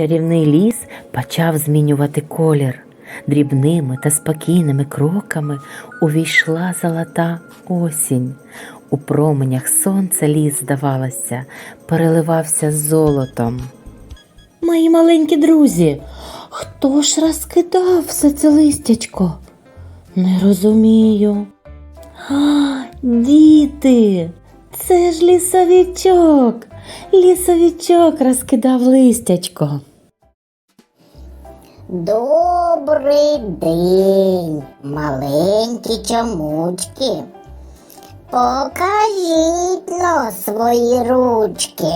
чарівний ліс почав змінювати колір. Дрібними та спокійними кроками увійшла золота осінь. У променях сонця ліс, здавалося, переливався золотом. Мої маленькі друзі, хто ж розкидав все це листячко? Не розумію. А, діти, це ж лісовичок. Лісовичок розкидав листячко. Добрий день, маленькі чомучки. Покажіть но свої ручки.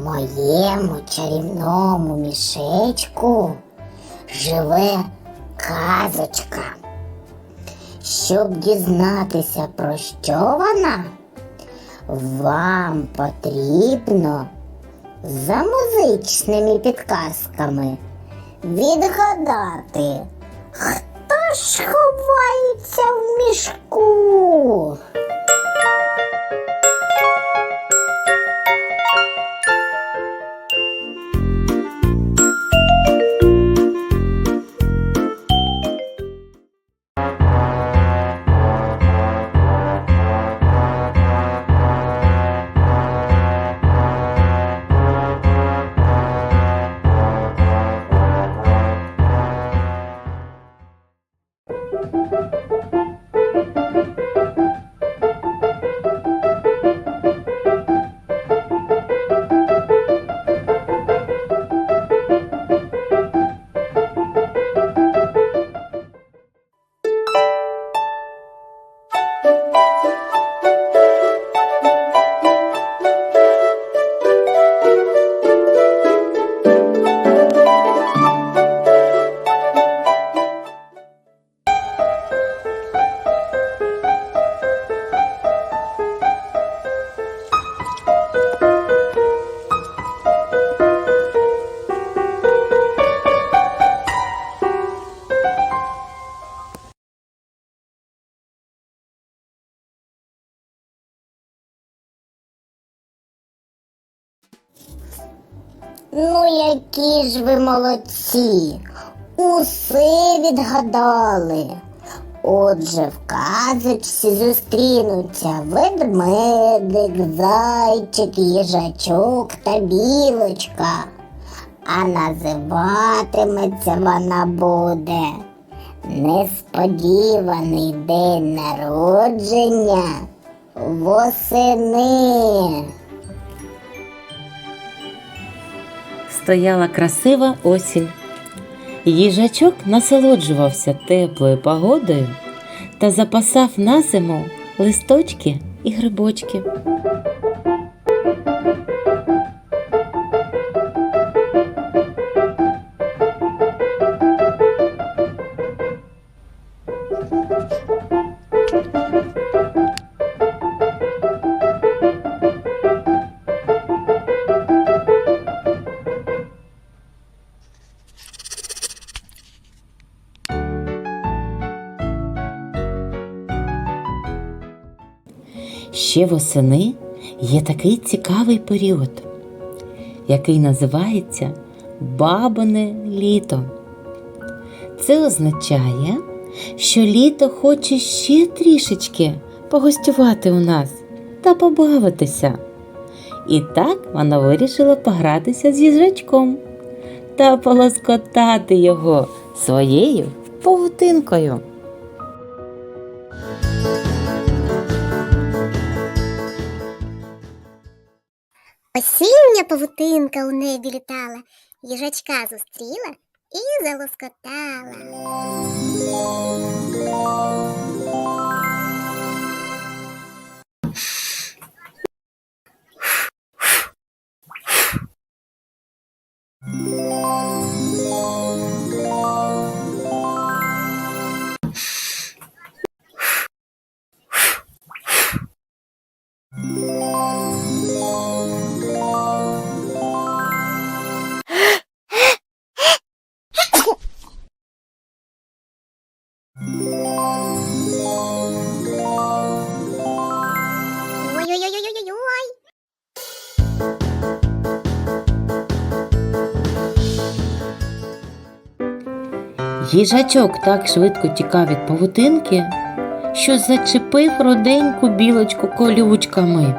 Моєму чарівному мішечку живе казочка. Щоб дізнатися, про що вона, вам потрібно за музичними підказками відгадати, хто ж ховається в мішку. Які ж ви молодці, усе відгадали. Отже, в казочці зустрінуться ведмедик, зайчик, їжачок та білочка. А називатиметься вона буде Несподіваний день народження восени. Стояла красива осінь. Їжачок насолоджувався теплою погодою та запасав на зиму листочки і грибочки. Ще восени є такий цікавий період, який називається Бабине літо. Це означає, що літо хоче ще трішечки погостювати у нас та побавитися. І так вона вирішила погратися з їжачком та полоскотати його своєю павутинкою. Осіння павутинка у небі літала, їжачка зустріла і залоскотала. Їжачок так швидко тікав від павутинки, що зачепив роденьку білочку колючками.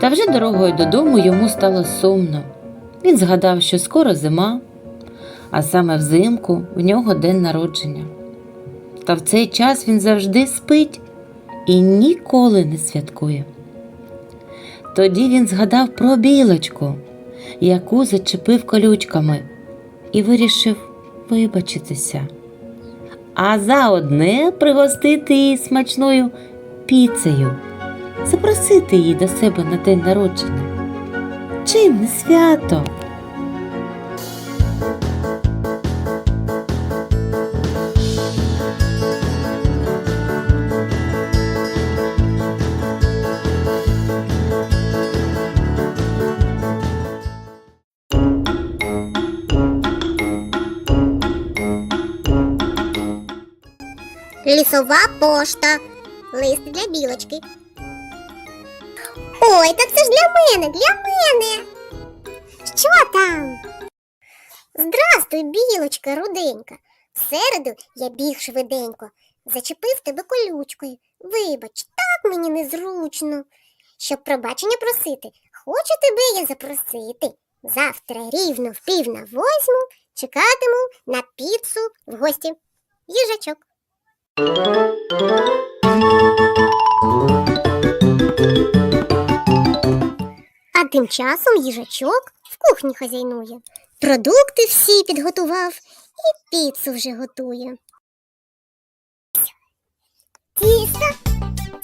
Та вже дорогою додому йому стало сумно. Він згадав, що скоро зима, а саме взимку в нього день народження. Та в цей час він завжди спить і ніколи не святкує. Тоді він згадав про білочку, яку зачепив колючками, і вирішив вибачитися, а заодне пригостити її смачною піцею, запросити її до себе на день народження. Чим не свято? Лісова пошта. Лист для білочки. Ой, так це ж для мене, для мене. Що там? Здрастуй, білочка руденька. В середу я біг швиденько. Зачепив тебе колючкою. Вибач, так мені незручно. Щоб пробачення просити, хочу тебе я запросити. Завтра рівно в пів на восьму чекатиму на піцу в гості. Їжачок. А тим часом їжачок в кухні хазяйнує. Продукти всі підготував і піцу вже готує. Тісто,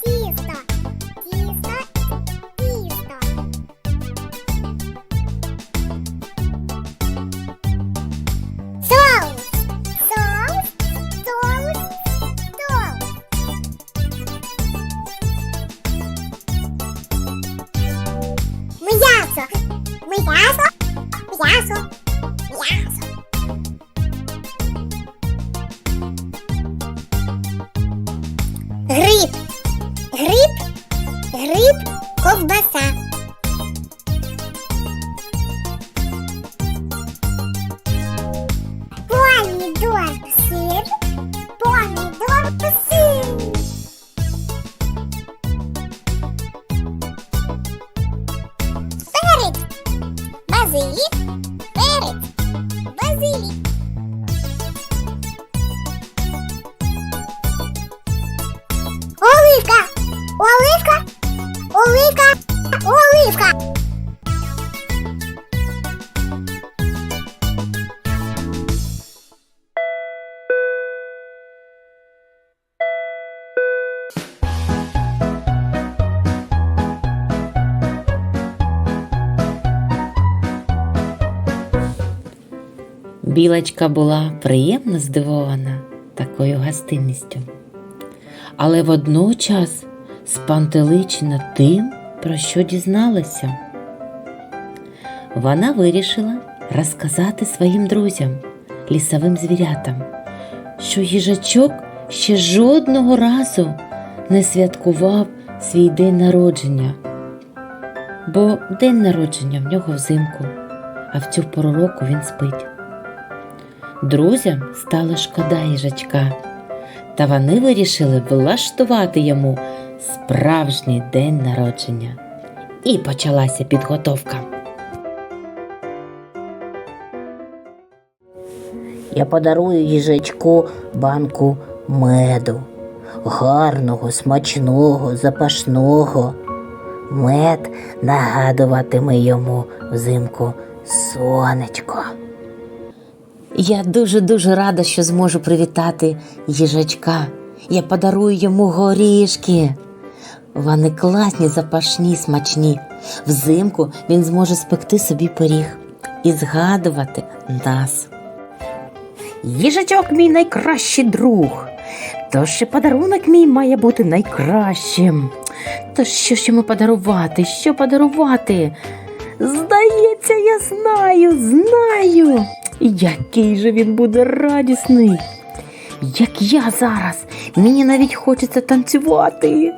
тісто, тісто. de aço, de aço. Білочка була приємно здивована такою гостинністю, але водночас спантеличена тим, про що дізналася. Вона вирішила розказати своїм друзям, лісовим звірятам, що їжачок ще жодного разу не святкував свій день народження, бо день народження в нього взимку, а в цю пору року він спить. Друзям стало шкода їжачка, та вони вирішили влаштувати йому справжній день народження. І почалася підготовка. Я подарую їжачку банку меду. Гарного, смачного, запашного. Мед нагадуватиме йому взимку сонечко. Я дуже-дуже рада, що зможу привітати їжачка. Я подарую йому горішки. Вони класні, запашні, смачні. Взимку він зможе спекти собі пиріг і згадувати нас. Їжачок мій найкращий друг. Тож і подарунок мій має бути найкращим. Тож що ж йому подарувати? Що подарувати? Здається, я знаю, знаю. Який же він буде радісний. Як я зараз, мені навіть хочеться танцювати.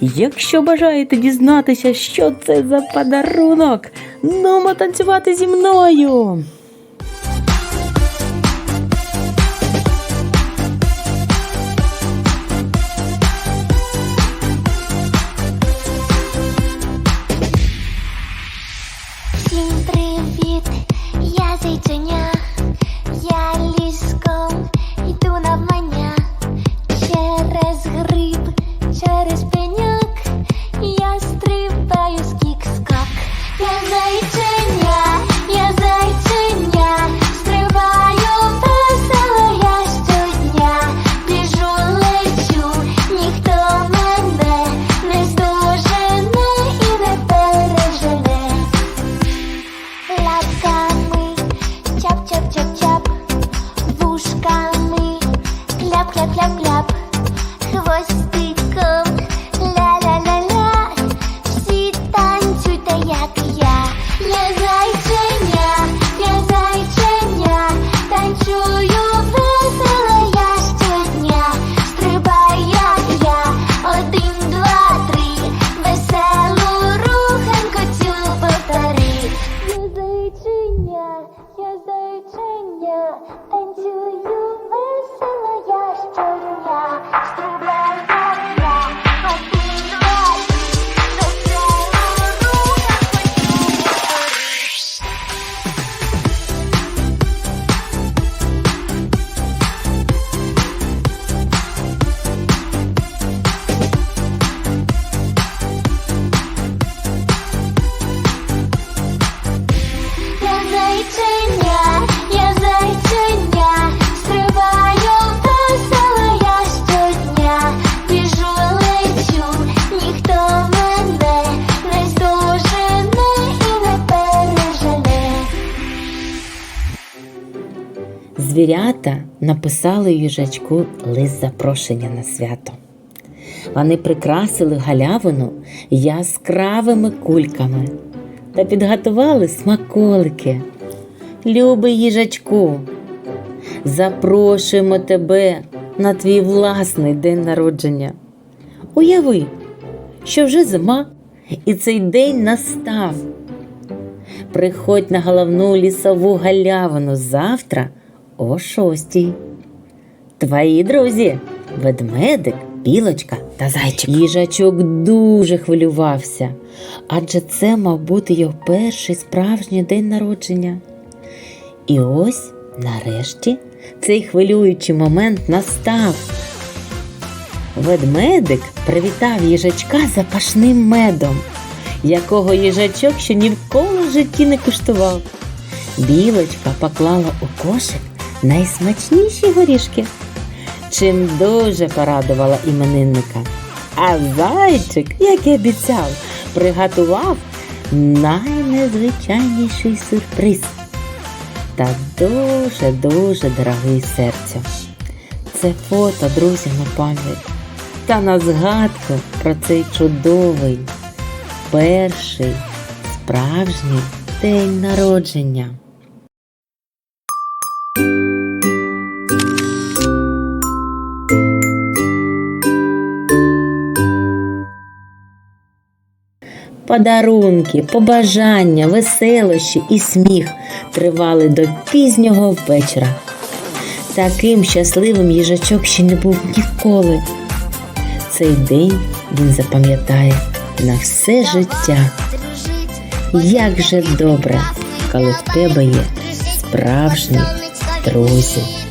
Якщо бажаєте дізнатися, що це за подарунок, ну танцювати зі мною. через пеняк, я стрибаю скік-скак, я зайченя, я зайчиня, стрибаю весело я щодня, біжу, лечу, ніхто мене не здожене і не пережене. Лапками, чап-чап-чап-чап, вушками, кляп-кляп-кляп-кляп. хвост. Звірята написали їжачку лист запрошення на свято. Вони прикрасили галявину яскравими кульками та підготували смаколики. Любий їжачку, запрошуємо тебе на твій власний день народження. Уяви, що вже зима і цей день настав. Приходь на головну лісову галявину завтра о шостій. Твої друзі ведмедик, білочка та зайчик. Їжачок дуже хвилювався, адже це мав бути його перший справжній день народження. І ось, нарешті, цей хвилюючий момент настав. Ведмедик привітав їжачка запашним медом, якого їжачок ще ні в кого в житті не куштував. Білочка поклала у кошик найсмачніші горішки, чим дуже порадувала іменинника. А зайчик, як і обіцяв, приготував найнезвичайніший сюрприз та дуже-дуже дорогий серцю. Це фото, друзі, на пам'ять та на згадку про цей чудовий перший справжній день народження. Подарунки, побажання, веселощі і сміх тривали до пізнього вечора. Таким щасливим їжачок ще не був ніколи. Цей день він запам'ятає на все життя. Як же добре, коли в тебе є справжні друзі.